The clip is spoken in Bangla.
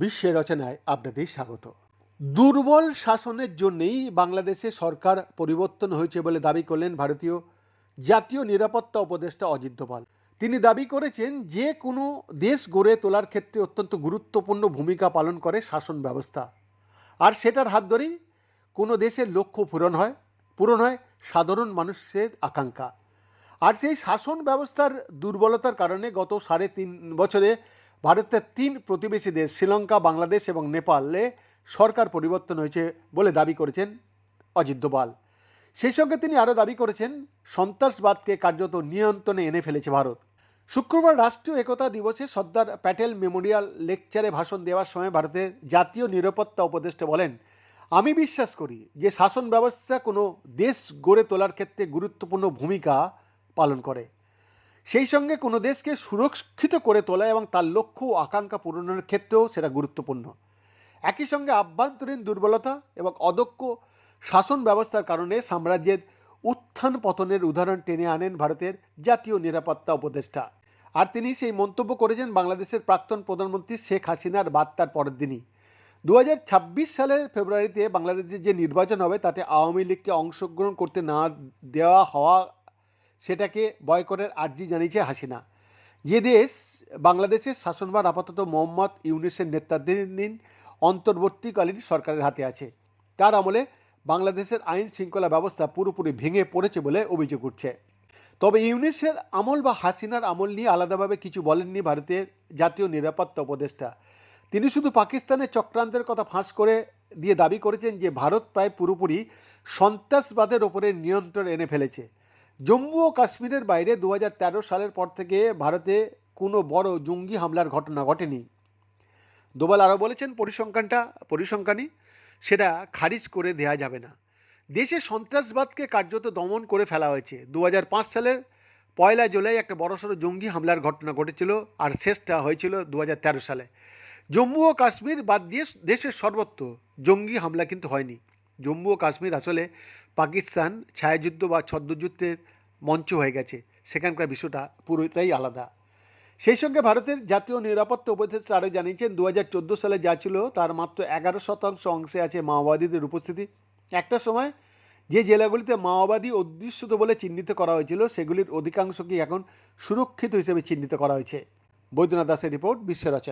বিশ্বের রচনায় আপনাদের স্বাগত। দুর্বল শাসনের জন্যেই বাংলাদেশে সরকার পরিবর্তন হয়েছে বলে দাবি করলেন ভারতীয় জাতীয় নিরাপত্তা উপদেষ্টা অজিত দোভাল। তিনি দাবি করেছেন, যে কোনো দেশ গড়ে তোলার ক্ষেত্রে অত্যন্ত গুরুত্বপূর্ণ ভূমিকা পালন করে শাসন ব্যবস্থা। আর সেটার হাত ধরেই কোনো দেশের লক্ষ্য পূরণ হয় পূরণ হয় সাধারণ মানুষের আকাঙ্ক্ষা। আর সেই শাসন ব্যবস্থার দুর্বলতার কারণে গত সাড়ে তিন বছরে ভারতের তিন প্রতিবেশী দেশ, শ্রীলঙ্কা, বাংলাদেশ এবং নেপালে সরকার পরিবর্তন হয়েছে বলে দাবি করেছেন অজিত দোভাল। সেই সঙ্গে তিনি আরও দাবি করেছেন, সন্ত্রাসবাদকে কার্যত নিয়ন্ত্রণে এনে ফেলেছে ভারত। শুক্রবার রাষ্ট্রীয় একতা দিবসে সর্দার প্যাটেল মেমোরিয়াল লেকচারে ভাষণ দেওয়ার সময় ভারতের জাতীয় নিরাপত্তা উপদেষ্টা বলেন, আমি বিশ্বাস করি যে শাসন ব্যবস্থা কোনো দেশ গড়ে তোলার ক্ষেত্রে গুরুত্বপূর্ণ ভূমিকা পালন করে। সেই সঙ্গে কোনো দেশকে সুরক্ষিত করে তোলা এবং তার লক্ষ্য ও আকাঙ্ক্ষা পূরণের ক্ষেত্রেও সেটা গুরুত্বপূর্ণ। একই সঙ্গে আভ্যন্তরীণ দুর্বলতা এবং অদক্ষ শাসন ব্যবস্থার কারণে সাম্রাজ্যের উত্থান পতনের উদাহরণ টেনে আনেন ভারতের জাতীয় নিরাপত্তা উপদেষ্টা। আর তিনি সেই মন্তব্য করেছেন বাংলাদেশের প্রাক্তন প্রধানমন্ত্রী শেখ হাসিনার বার্তার পরের দিনই। দু হাজার ছাব্বিশ সালের ফেব্রুয়ারিতে বাংলাদেশে যে নির্বাচন হবে তাতে আওয়ামী লীগকে অংশগ্রহণ করতে না দেওয়া হওয়া সেটাকে বয়কটের আর্জি জানিয়েছে হাসিনা। যে দেশ বাংলাদেশের শাসনভার আপাতত মোহাম্মদ ইউনিসের নেতৃত্বাধীন অন্তর্বর্তীকালীন সরকারের হাতে আছে। তার আমলে বাংলাদেশের আইন শৃঙ্খলা ব্যবস্থা পুরোপুরি ভেঙে পড়েছে বলে অভিযোগ উঠছে। তবে ইউনিসের আমল বা হাসিনার আমল নিয়ে আলাদাভাবে কিছু বলেননি ভারতের জাতীয় নিরাপত্তা উপদেষ্টা। তিনি শুধু পাকিস্তানের চক্রান্তের কথা ফাঁস করে দিয়ে দাবি করেছেন যে ভারত প্রায় পুরোপুরি সন্ত্রাসবাদের ওপরে নিয়ন্ত্রণ এনে ফেলেছে। জম্মু ও কাশ্মীরের বাইরে দু হাজার তেরো সালের পর থেকে ভারতে কোনো বড় জঙ্গি হামলার ঘটনা ঘটেনি। দোবাল আরও বলেছেন, পরিসংখ্যানটা, পরিসংখ্যানই সেটা খারিজ করে দেওয়া যাবে না। দেশে সন্ত্রাসবাদকে কার্যত দমন করে ফেলা হয়েছে। দু হাজার পাঁচ সালের পয়লা জুলাই একটা বড়সড় জঙ্গি হামলার ঘটনা ঘটেছিল আর শেষটা হয়েছিল দু হাজার তেরো সালে। জম্মু ও কাশ্মীর বাদ দিয়ে দেশের সর্বত্র জঙ্গি হামলা কিন্তু হয়নি। জম্মু ও কাশ্মীর আসলে পাকিস্তান ছায়াযুদ্ধ বা ছদ্মযুদ্ধের মঞ্চ হয়ে গেছে। সেখানকার বিষয়টা পুরোটাই আলাদা। সেই সঙ্গে ভারতের জাতীয় নিরাপত্তা উপদেষ্টা আরও জানিয়েছেন দু হাজার চোদ্দ সালে যা ছিল তার মাত্র এগারো শতাংশ অংশে আছে মাওবাদীদের উপস্থিতি। একটা সময় যে জেলাগুলিতে মাওবাদী অদৃশ্যত বলে চিহ্নিত করা হয়েছিল, সেগুলির অধিকাংশকেই এখন সুরক্ষিত হিসেবে চিহ্নিত করা হয়েছে। বৈদ্যনাথ দাসের রিপোর্ট বিশ্ব রচনা।